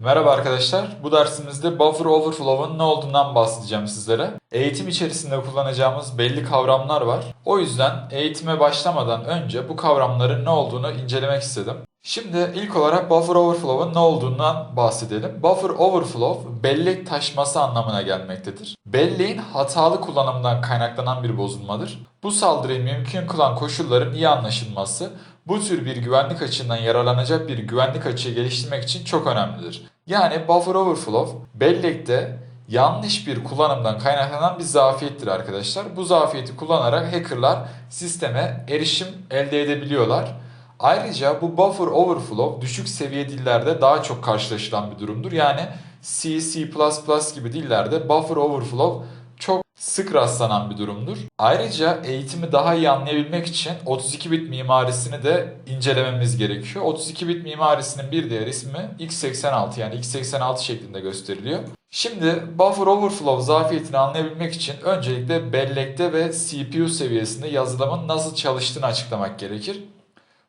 Merhaba arkadaşlar. Bu dersimizde buffer overflow'un ne olduğundan bahsedeceğim sizlere. Eğitim içerisinde kullanacağımız belli kavramlar var. O yüzden eğitime başlamadan önce bu kavramların ne olduğunu incelemek istedim. Şimdi ilk olarak buffer overflow'un ne olduğundan bahsedelim. Buffer overflow bellek taşması anlamına gelmektedir. Belleğin hatalı kullanımından kaynaklanan bir bozulmadır. Bu saldırıyı mümkün kılan koşulların iyi anlaşılması bu tür bir güvenlik açığından yararlanacak bir güvenlik açığı geliştirmek için çok önemlidir. Yani buffer overflow bellekte yanlış bir kullanımdan kaynaklanan bir zafiyettir arkadaşlar. Bu zafiyeti kullanarak hackerlar sisteme erişim elde edebiliyorlar. Ayrıca bu buffer overflow düşük seviye dillerde daha çok karşılaşılan bir durumdur. Yani C, C++ gibi dillerde buffer overflow sık rastlanan bir durumdur. Ayrıca eğitimi daha iyi anlayabilmek için 32 bit mimarisini de incelememiz gerekiyor. 32 bit mimarisinin bir diğer ismi x86 yani x86 şeklinde gösteriliyor. Şimdi buffer overflow zafiyetini anlayabilmek için öncelikle bellekte ve CPU seviyesinde yazılımın nasıl çalıştığını açıklamak gerekir.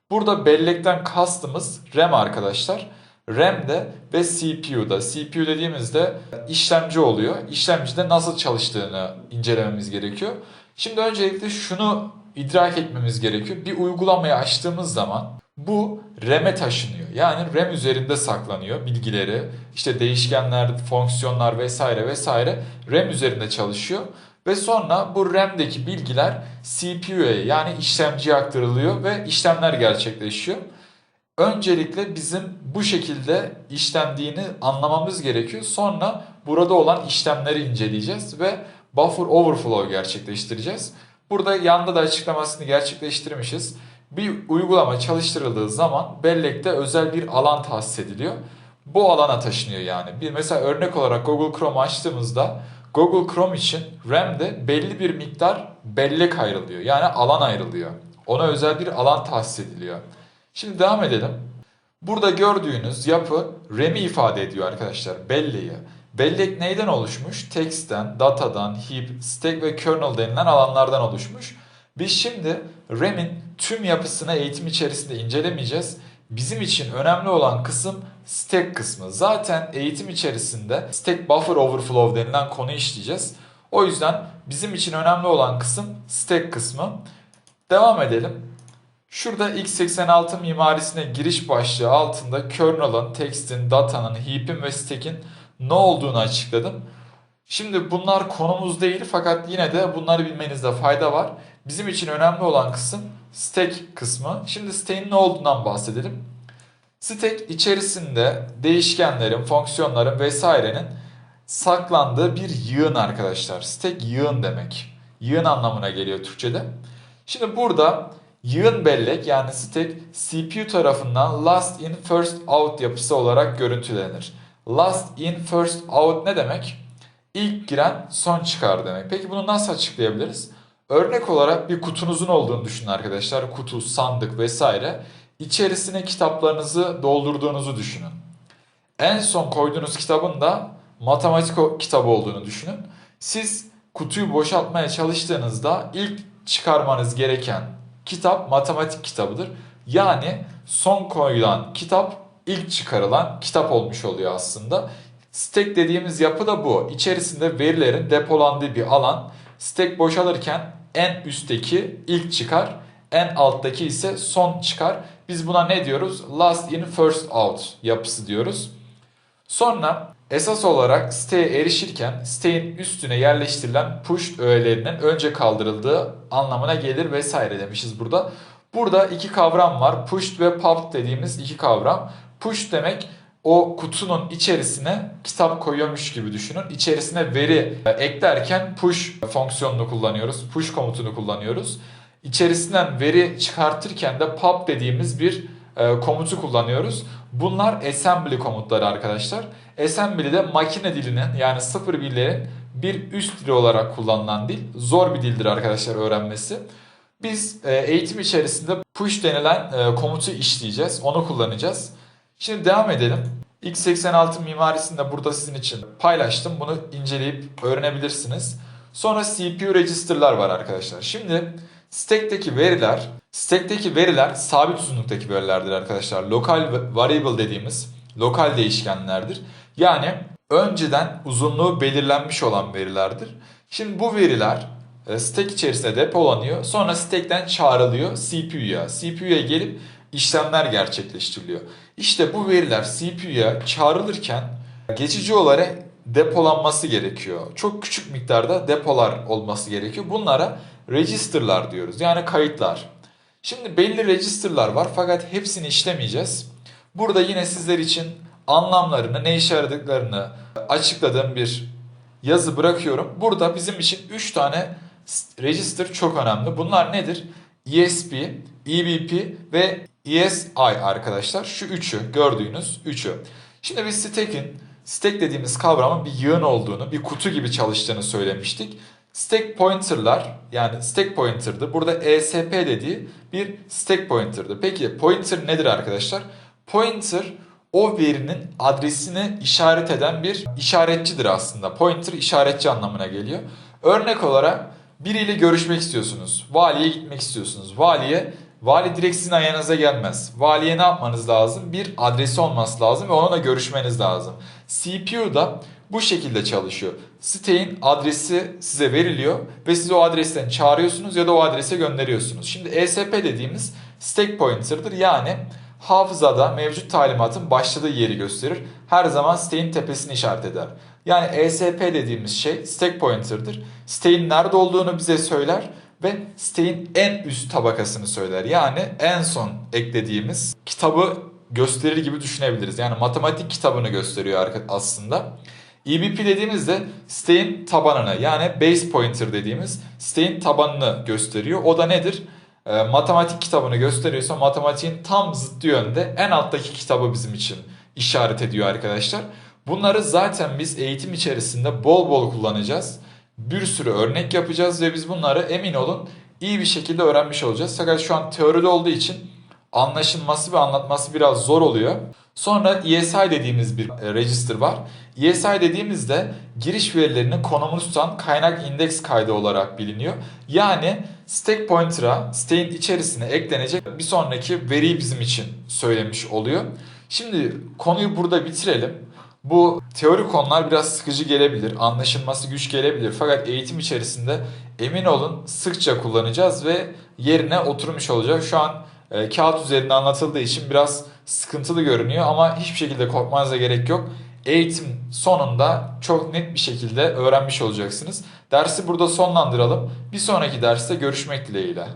Burada bellekten kastımız RAM arkadaşlar. RAM'de ve CPU'da. CPU dediğimizde işlemci oluyor. İşlemcide nasıl çalıştığını incelememiz gerekiyor. Şimdi öncelikle şunu idrak etmemiz gerekiyor. Bir uygulamayı açtığımız zaman bu RAM'e taşınıyor. Yani RAM üzerinde saklanıyor bilgileri. İşte değişkenler, fonksiyonlar vesaire vesaire RAM üzerinde çalışıyor. Ve sonra bu RAM'deki bilgiler CPU'ya yani işlemciye aktarılıyor ve işlemler gerçekleşiyor. Öncelikle bizim bu şekilde işlendiğini anlamamız gerekiyor. Sonra burada olan işlemleri inceleyeceğiz ve buffer overflow gerçekleştireceğiz. Burada yanda da açıklamasını gerçekleştirmişiz. Bir uygulama çalıştırıldığı zaman bellekte özel bir alan tahsis ediliyor. Bu alana taşınıyor yani. Bir mesela örnek olarak Google Chrome açtığımızda Google Chrome için RAM'de belli bir miktar bellek ayrılıyor. Yani alan ayrılıyor. Ona özel bir alan tahsis ediliyor. Şimdi devam edelim. Burada gördüğünüz yapı RAM'i ifade ediyor arkadaşlar. Belleği. Bellek neyden oluşmuş? Text'ten, datadan, heap, stack ve kernel denilen alanlardan oluşmuş. Biz şimdi RAM'in tüm yapısını eğitim içerisinde incelemeyeceğiz. Bizim için önemli olan kısım stack kısmı. Zaten eğitim içerisinde stack buffer overflow denilen konu işleyeceğiz. O yüzden bizim için önemli olan kısım stack kısmı. Devam edelim. Şurada x86 mimarisine giriş başlığı altında kernel'ın, text'in, data'nın, heap'in ve stack'in ne olduğunu açıkladım. Şimdi bunlar konumuz değil fakat yine de bunları bilmenizde fayda var. Bizim için önemli olan kısım stack kısmı. Şimdi stack'in ne olduğundan bahsedelim. Stack içerisinde değişkenlerin, fonksiyonların vesairenin saklandığı bir yığın arkadaşlar. Stack yığın demek. Yığın anlamına geliyor Türkçe'de. Şimdi burada Yığın bellek yani stack CPU tarafından last in first out yapısı olarak görüntülenir. Last in first out ne demek? İlk giren son çıkar demek. Peki bunu nasıl açıklayabiliriz? Örnek olarak bir kutunuzun olduğunu düşünün arkadaşlar. Kutu, sandık vesaire. İçerisine kitaplarınızı doldurduğunuzu düşünün. En son koyduğunuz kitabın da matematik kitabı olduğunu düşünün. Siz kutuyu boşaltmaya çalıştığınızda ilk çıkarmanız gereken kitap matematik kitabıdır. Yani son koyulan kitap ilk çıkarılan kitap olmuş oluyor aslında. Stack dediğimiz yapı da bu. İçerisinde verilerin depolandığı bir alan. Stack boşalırken en üstteki ilk çıkar, en alttaki ise son çıkar. Biz buna ne diyoruz? Last in first out yapısı diyoruz. Sonra esas olarak siteye erişirken siteyin üstüne yerleştirilen push öğelerinin önce kaldırıldığı anlamına gelir vesaire demişiz burada. Burada iki kavram var. Push ve pop dediğimiz iki kavram. Push demek o kutunun içerisine kitap koyuyormuş gibi düşünün. İçerisine veri eklerken push fonksiyonunu kullanıyoruz. Push komutunu kullanıyoruz. İçerisinden veri çıkartırken de pop dediğimiz bir e, komutu kullanıyoruz. Bunlar assembly komutları arkadaşlar. Assembly de makine dilinin yani sıfır birlerin bir üst dili olarak kullanılan dil. Zor bir dildir arkadaşlar öğrenmesi. Biz e, eğitim içerisinde push denilen e, komutu işleyeceğiz. Onu kullanacağız. Şimdi devam edelim. x86 mimarisini de burada sizin için paylaştım. Bunu inceleyip öğrenebilirsiniz. Sonra CPU register'lar var arkadaşlar. Şimdi stack'teki veriler Stack'teki veriler sabit uzunluktaki verilerdir arkadaşlar. Local variable dediğimiz lokal değişkenlerdir. Yani önceden uzunluğu belirlenmiş olan verilerdir. Şimdi bu veriler e, stack içerisinde depolanıyor. Sonra stack'ten çağrılıyor CPU'ya. CPU'ya gelip işlemler gerçekleştiriliyor. İşte bu veriler CPU'ya çağrılırken geçici olarak depolanması gerekiyor. Çok küçük miktarda depolar olması gerekiyor. Bunlara register'lar diyoruz. Yani kayıtlar. Şimdi belli register'lar var fakat hepsini işlemeyeceğiz. Burada yine sizler için anlamlarını, ne işe yaradıklarını açıkladığım bir yazı bırakıyorum. Burada bizim için 3 tane register çok önemli. Bunlar nedir? ESP, EBP ve ESI arkadaşlar. Şu üçü gördüğünüz üçü. Şimdi biz stack'in stack dediğimiz kavramın bir yığın olduğunu, bir kutu gibi çalıştığını söylemiştik. Stack pointer'lar yani stack pointer'dı. Burada ESP dediği bir stack pointer'dı. Peki pointer nedir arkadaşlar? Pointer o verinin adresini işaret eden bir işaretçidir aslında. Pointer işaretçi anlamına geliyor. Örnek olarak biriyle görüşmek istiyorsunuz. Valiye gitmek istiyorsunuz. Valiye Vali direkt sizin ayağınıza gelmez. Valiye ne yapmanız lazım? Bir adresi olması lazım ve onunla görüşmeniz lazım. CPU da bu şekilde çalışıyor. Siteyin adresi size veriliyor ve siz o adresten çağırıyorsunuz ya da o adrese gönderiyorsunuz. Şimdi ESP dediğimiz stack pointer'dır. Yani hafızada mevcut talimatın başladığı yeri gösterir. Her zaman siteyin tepesini işaret eder. Yani ESP dediğimiz şey stack pointer'dır. Siteyin nerede olduğunu bize söyler ve siteyin en üst tabakasını söyler. Yani en son eklediğimiz kitabı gösterir gibi düşünebiliriz. Yani matematik kitabını gösteriyor aslında. EBP dediğimizde siteyin tabanını yani base pointer dediğimiz siteyin tabanını gösteriyor. O da nedir? E, matematik kitabını gösteriyorsa matematiğin tam zıttı yönde en alttaki kitabı bizim için işaret ediyor arkadaşlar. Bunları zaten biz eğitim içerisinde bol bol kullanacağız. Bir sürü örnek yapacağız ve biz bunları emin olun iyi bir şekilde öğrenmiş olacağız. Fakat şu an teoride olduğu için anlaşılması ve anlatması biraz zor oluyor. Sonra ESI dediğimiz bir e, register var. ESI dediğimizde giriş verilerini konumunu tutan kaynak indeks kaydı olarak biliniyor. Yani stack pointer'a stack'in içerisine eklenecek bir sonraki veriyi bizim için söylemiş oluyor. Şimdi konuyu burada bitirelim. Bu teori konular biraz sıkıcı gelebilir, anlaşılması güç gelebilir. Fakat eğitim içerisinde emin olun sıkça kullanacağız ve yerine oturmuş olacak. Şu an e, kağıt üzerinde anlatıldığı için biraz sıkıntılı görünüyor ama hiçbir şekilde korkmanıza gerek yok. Eğitim sonunda çok net bir şekilde öğrenmiş olacaksınız. Dersi burada sonlandıralım. Bir sonraki derste görüşmek dileğiyle.